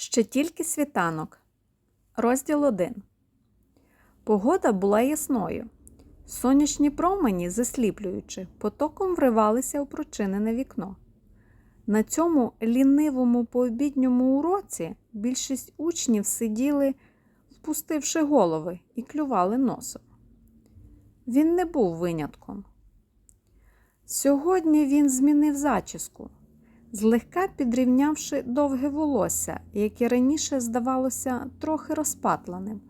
Ще тільки світанок. Розділ 1. Погода була ясною. Сонячні промені, засліплюючи, потоком вривалися у прочинене вікно. На цьому лінивому пообідньому уроці більшість учнів сиділи, впустивши голови, і клювали носом. Він не був винятком. Сьогодні він змінив зачіску, злегка підрівнявши довге волосся, яке раніше здавалося трохи розпатленим.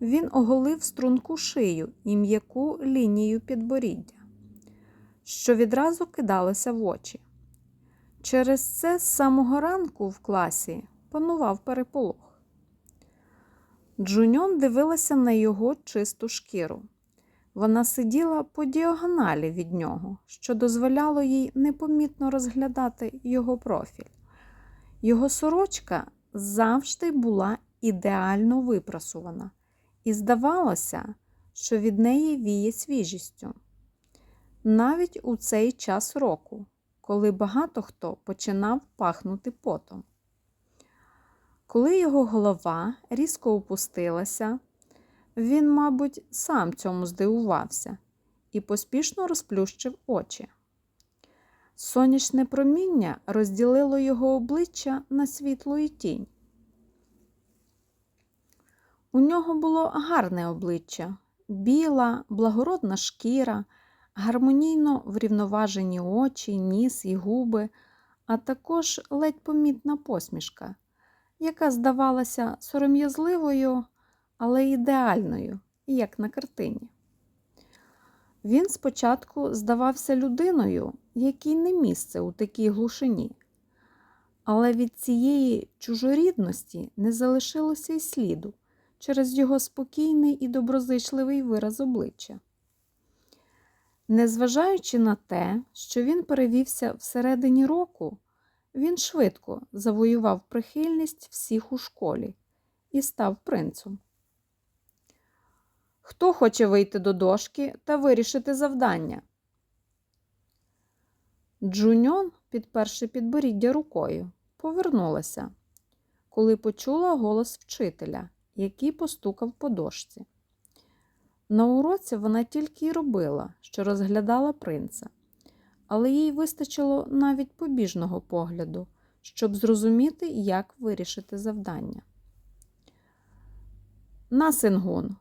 Він оголив струнку шию і м'яку лінію підборіддя, що відразу кидалося в очі. Через це з самого ранку в класі панував переполох. Джуньон дивилася на його чисту шкіру. Вона сиділа по діагоналі від нього, що дозволяло їй непомітно розглядати його профіль. Його сорочка завжди була ідеально випрасувана, і здавалося, що від неї віє свіжістю. Навіть у цей час року, коли багато хто починав пахнути потом. Коли його голова різко опустилася, він, мабуть, сам цьому здивувався і поспішно розплющив очі. Сонячне проміння розділило його обличчя на світло і тінь. У нього було гарне обличчя, біла, благородна шкіра, гармонійно врівноважені очі, ніс і губи, а також ледь помітна посмішка, яка здавалася сором'язливою, але ідеальною, як на картині. Він спочатку здавався людиною, якій не місце у такій глушині, але від цієї чужорідності не залишилося й сліду через його спокійний і доброзичливий вираз обличчя. Незважаючи на те, що він перевівся всередині року, він швидко завоював прихильність всіх у школі і став принцем. Хто хоче вийти до дошки та вирішити завдання? Джуньон, підперши підборіддя рукою, повернулася, коли почула голос вчителя, який постукав по дошці. На уроці вона тільки й робила, що розглядала принца, але їй вистачило навіть побіжного погляду, щоб зрозуміти, як вирішити завдання. На, Сингун,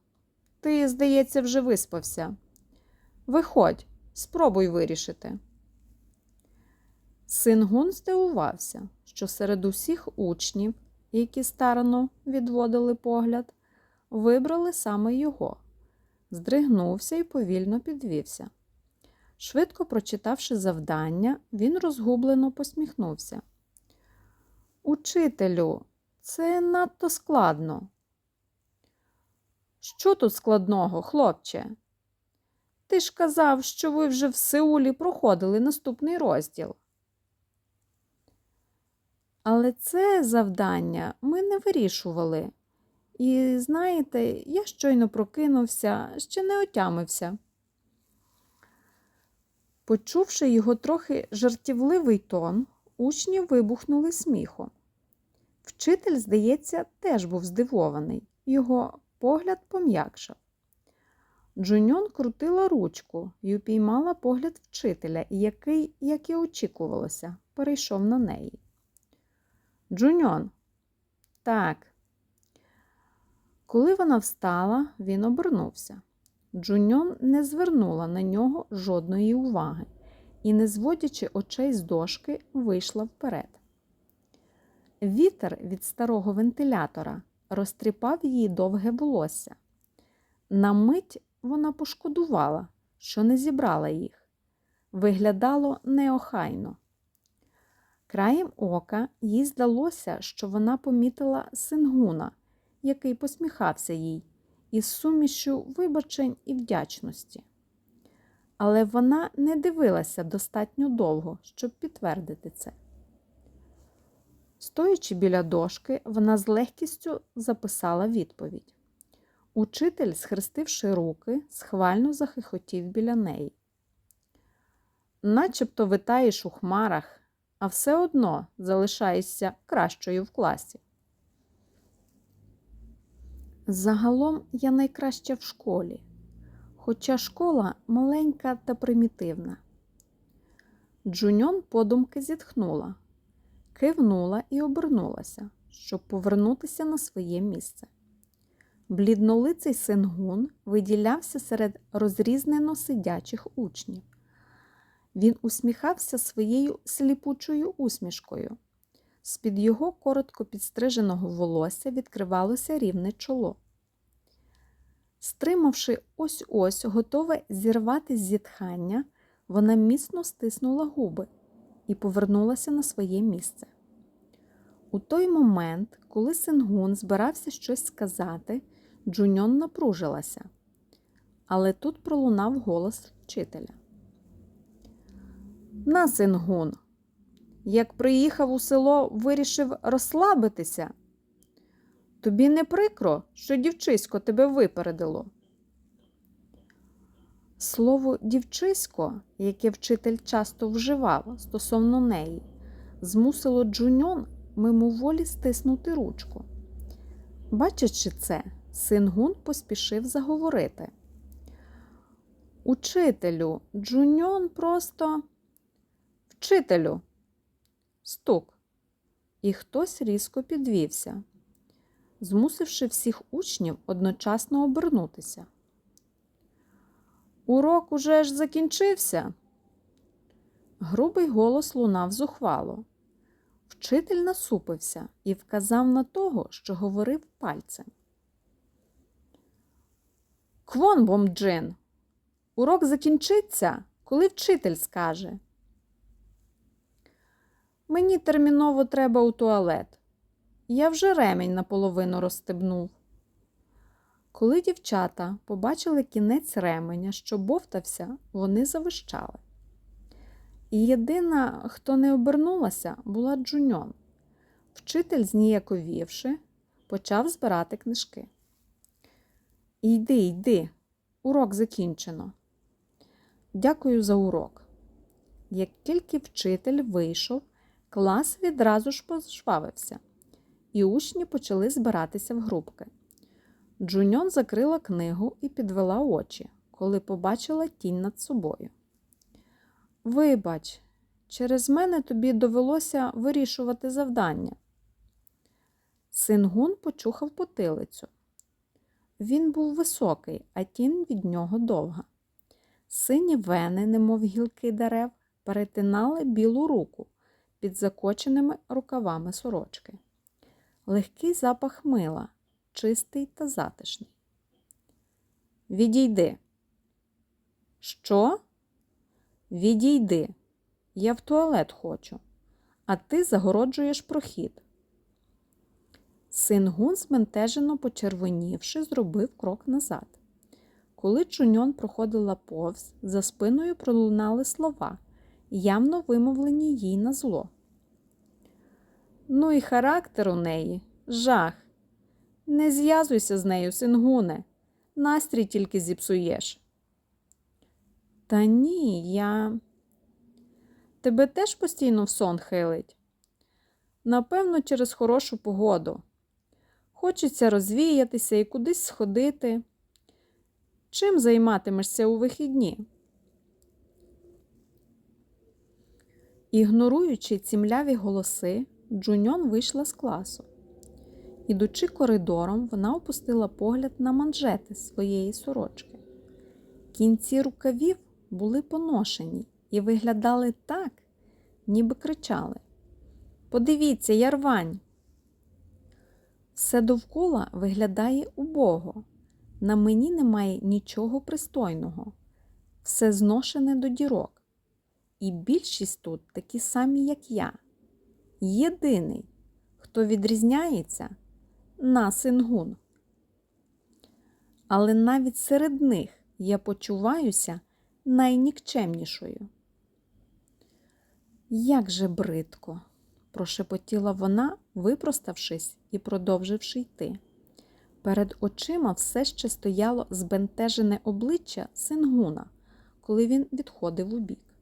ти, здається, вже виспався. Виходь, спробуй вирішити. Сингун здивувався, що серед усіх учнів, які старано відводили погляд, вибрали саме його, здригнувся і повільно підвівся. Швидко прочитавши завдання, він розгублено посміхнувся. Учителю, це надто складно. Що тут складного, хлопче? Ти ж казав, що ви вже в Сеулі проходили наступний розділ. Але це завдання ми не вирішували. І, знаєте, я щойно прокинувся, ще не отямився. Почувши його трохи жартівливий тон, учні вибухнули сміхом. Вчитель, здається, теж був здивований. Його погляд пом'якшав. Джуньон крутила ручку і упіймала погляд вчителя, який, як і очікувалося, перейшов на неї. Джуньон, так. Коли вона встала, він обернувся. Джуньон не звернула на нього жодної уваги і, не зводячи очей з дошки, вийшла вперед. Вітер від старого вентилятора розтріпав її довге волосся. На мить вона пошкодувала, що не зібрала їх. Виглядало неохайно. Краєм ока їй здалося, що вона помітила сингуна, який посміхався їй, із сумішю вибачень і вдячності. Але вона не дивилася достатньо довго, щоб підтвердити це. Стоячи біля дошки, вона з легкістю записала відповідь. Учитель, схрестивши руки, схвально захихотів біля неї. Начебто витаєш у хмарах, а все одно залишаєшся кращою в класі. Загалом я найкраща в школі, хоча школа маленька та примітивна. Джуньон подумки зітхнула, кивнула і обернулася, щоб повернутися на своє місце. Бліднолиций сингун виділявся серед розрізнено сидячих учнів. Він усміхався своєю сліпучою усмішкою. З-під його коротко підстриженого волосся відкривалося рівне чоло. Стримавши ось ось, готове зірвати зітхання, вона міцно стиснула губи і повернулася на своє місце. У той момент, коли Сингун збирався щось сказати, Джуньон напружилася, але тут пролунав голос вчителя. На, Сингун, як приїхав у село, вирішив розслабитися. Тобі не прикро, що дівчисько тебе випередило. Слово дівчисько, яке вчитель часто вживав стосовно неї, змусило Джуньон мимоволі стиснути ручку. Бачачи це, Сингун поспішив заговорити. Учителю, Джуньон просто вчителю. Стук. І хтось різко підвівся, змусивши всіх учнів одночасно обернутися. Урок уже ж закінчився. Грубий голос лунав зухвало. Вчитель насупився і вказав на того, що говорив пальцем. Квон бомджин. Урок закінчиться, коли вчитель скаже. Мені терміново треба у туалет. Я вже ремінь наполовину розстебнув. Коли дівчата побачили кінець ременя, що бовтався, вони завищали. І єдина, хто не обернулася, була Джуньон. Вчитель, зніяковівши, почав збирати книжки. Йди, йди, урок закінчено. Дякую за урок. Як тільки вчитель вийшов, клас відразу ж пожвавився, і учні почали збиратися в групки. Джуньон закрила книгу і підвела очі, коли побачила тінь над собою. Вибач, через мене тобі довелося вирішувати завдання. Сингун почухав потилицю. Він був високий, а тінь від нього довга. Сині вени, немов гілки дерев, перетинали білу руку під закоченими рукавами сорочки. Легкий запах мила, чистий та затишний. Відійди. Що? Відійди. Я в туалет хочу, а ти загороджуєш прохід. Сингун, зментежено почервонівши, зробив крок назад. Коли Чуньон проходила повз, за спиною пролунали слова, явно вимовлені їй на зло. Ну і характер у неї жах. Не зв'язуйся з нею, сингуне, настрій тільки зіпсуєш. Та ні, я. Тебе теж постійно в сон хилить? Напевно, через хорошу погоду. Хочеться розвіятися і кудись сходити. Чим займатимешся у вихідні? Ігноруючи ці мляві голоси, Джуньон вийшла з класу. Ідучи коридором, вона опустила погляд на манжети своєї сорочки. Кінці рукавів були поношені і виглядали так, ніби кричали Подивіться, я рвань! Все довкола виглядає убого. На мені немає нічого пристойного, все зношене до дірок. І більшість тут такі самі, як я. Єдиний, хто відрізняється на сингун. Але навіть серед них я почуваюся найнікчемнішою. Як же бридко, прошепотіла вона, випроставшись і продовживши йти. Перед очима все ще стояло збентежене обличчя Сингуна, коли він відходив у бік.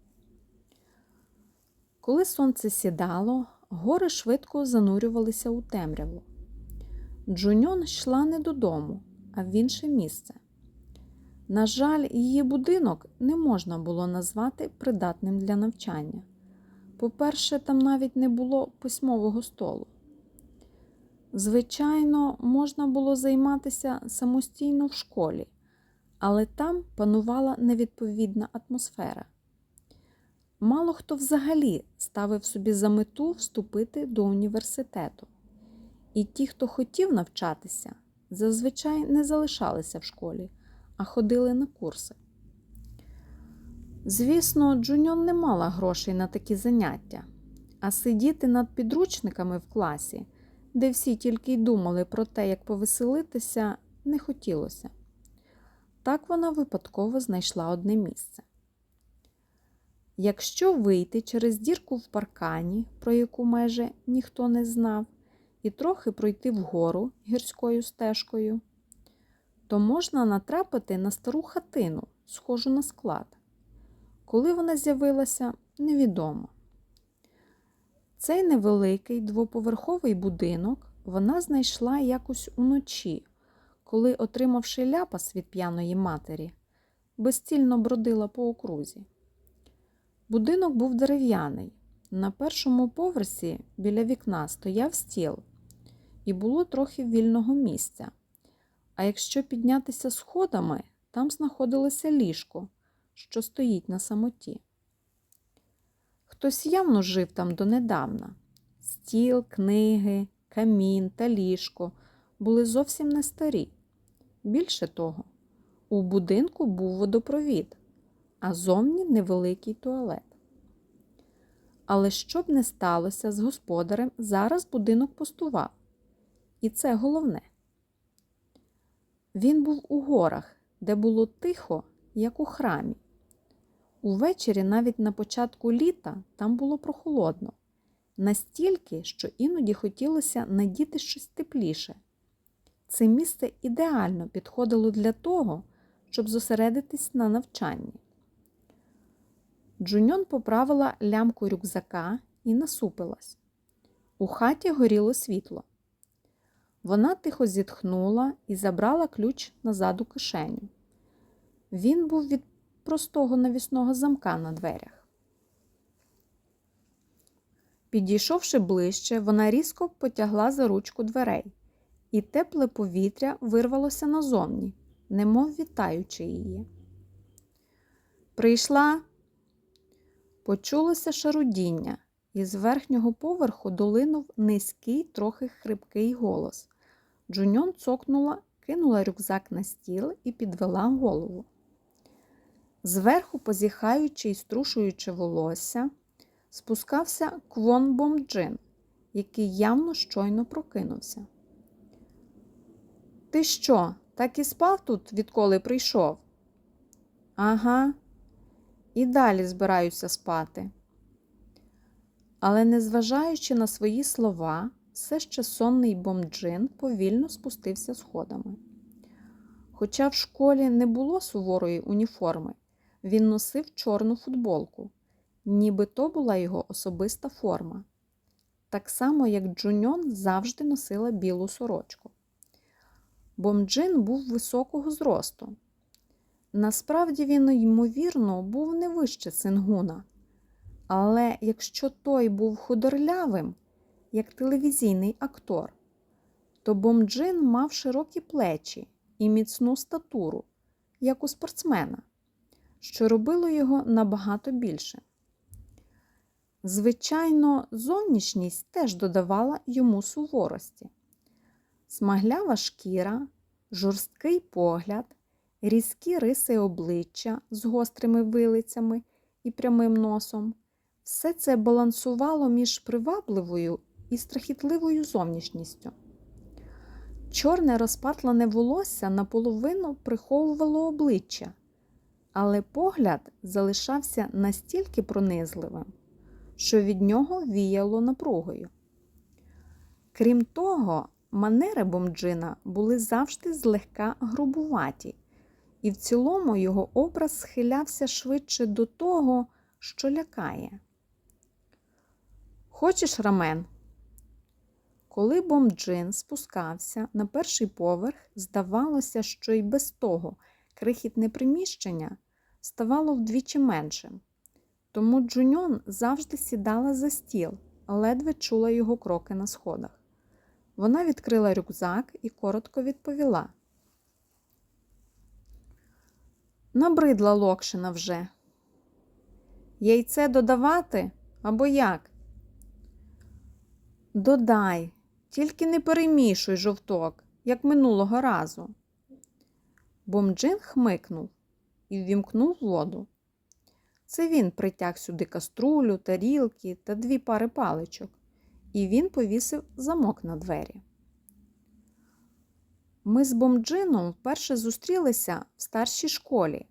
Коли сонце сідало, гори швидко занурювалися у темряву. Джуньон йшла не додому, а в інше місце. На жаль, її будинок не можна було назвати придатним для навчання. По-перше, там навіть не було письмового столу. Звичайно, можна було займатися самостійно в школі, але там панувала невідповідна атмосфера. Мало хто взагалі ставив собі за мету вступити до університету. І ті, хто хотів навчатися, зазвичай не залишалися в школі, а ходили на курси. Звісно, Джуньон не мала грошей на такі заняття, а сидіти над підручниками в класі, де всі тільки й думали про те, як повеселитися, не хотілося. Так вона випадково знайшла одне місце. Якщо вийти через дірку в паркані, про яку майже ніхто не знав, і трохи пройти вгору гірською стежкою, то можна натрапити на стару хатину, схожу на склад. Коли вона з'явилася, невідомо. Цей невеликий двоповерховий будинок вона знайшла якось уночі, коли, отримавши ляпас від п'яної матері, безцільно бродила по окрузі. Будинок був дерев'яний. На першому поверсі біля вікна стояв стіл, і було трохи вільного місця. А якщо піднятися сходами, там знаходилося ліжко, що стоїть на самоті. Хтось явно жив там донедавна. Стіл, книги, камін та ліжко були зовсім не старі. Більше того, у будинку був водопровід, а зовні невеликий туалет. Але що б не сталося з господарем, зараз будинок пустував. І це головне. Він був у горах, де було тихо, як у храмі. Увечері, навіть на початку літа, там було прохолодно, настільки, що іноді хотілося надіти щось тепліше. Це місце ідеально підходило для того, щоб зосередитись на навчанні. Джуньон поправила лямку рюкзака і насупилась. У хаті горіло світло. Вона тихо зітхнула і забрала ключ назад у кишеню. Він був від простого навісного замка на дверях. Підійшовши ближче, вона різко потягла за ручку дверей, і тепле повітря вирвалося назовні, немов вітаючи її. Прийшла, почулося шарудіння, і з верхнього поверху долинув низький, трохи хрипкий голос. Джуньон цокнула, кинула рюкзак на стіл і підвела голову. Зверху, позіхаючи і струшуючи волосся, спускався Квон Бомджин, який явно щойно прокинувся. Ти що, так і спав тут, відколи прийшов? Ага, і далі збираюся спати. Але, незважаючи на свої слова, все ще сонний бомджин повільно спустився сходами. Хоча в школі не було суворої уніформи, він носив чорну футболку, ніби то була його особиста форма. Так само, як Джуньон завжди носила білу сорочку. Бомджин був високого зросту. Насправді він, ймовірно, був не вище Сингуна. Але якщо той був худорлявим, як телевізійний актор, то Бомджин мав широкі плечі і міцну статуру, як у спортсмена, що робило його набагато більше. Звичайно, зовнішність теж додавала йому суворості. Смаглява шкіра, жорсткий погляд, різкі риси обличчя з гострими вилицями і прямим носом. Все це балансувало між привабливою і страхітливою зовнішністю. Чорне розпатлене волосся наполовину приховувало обличчя, але погляд залишався настільки пронизливим, що від нього віяло напругою. Крім того, манери бомджина були завжди злегка грубуваті, і в цілому його образ схилявся швидше до того, що лякає. Хочеш рамен? Коли бомджин спускався на перший поверх, здавалося, що й без того крихітне приміщення ставало вдвічі меншим. Тому Джуньон завжди сідала за стіл, ледве чула його кроки на сходах. Вона відкрила рюкзак і коротко відповіла. Набридла Локшина вже. Яйце додавати або як? Додай, тільки не перемішуй жовток, як минулого разу. Бомджин хмикнув і ввімкнув воду. Це він притяг сюди каструлю, тарілки та дві пари паличок, і він повісив замок на двері. Ми з Бомджином вперше зустрілися в старшій школі,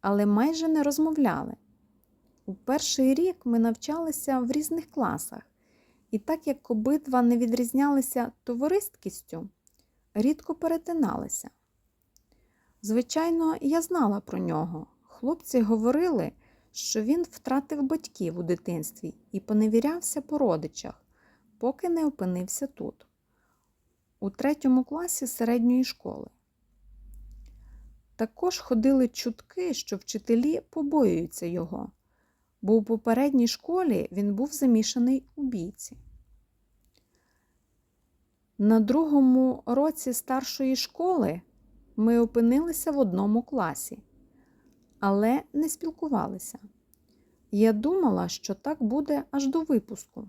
але майже не розмовляли. У перший рік ми навчалися в різних класах, і так як обидва не відрізнялися товариськістю, рідко перетиналися. Звичайно, я знала про нього. Хлопці говорили, що він втратив батьків у дитинстві і поневірявся по родичах, поки не опинився тут, у третьому класі середньої школи. Також ходили чутки, що вчителі побоюються його, бо у попередній школі він був замішаний у бійці. На другому році старшої школи ми опинилися в одному класі, але не спілкувалися. Я думала, що так буде аж до випуску.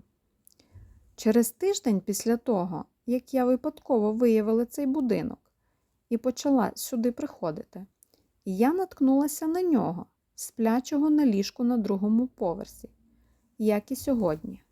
Через тиждень після того, як я випадково виявила цей будинок і почала сюди приходити, я наткнулася на нього, сплячого на ліжку на другому поверсі, як і сьогодні.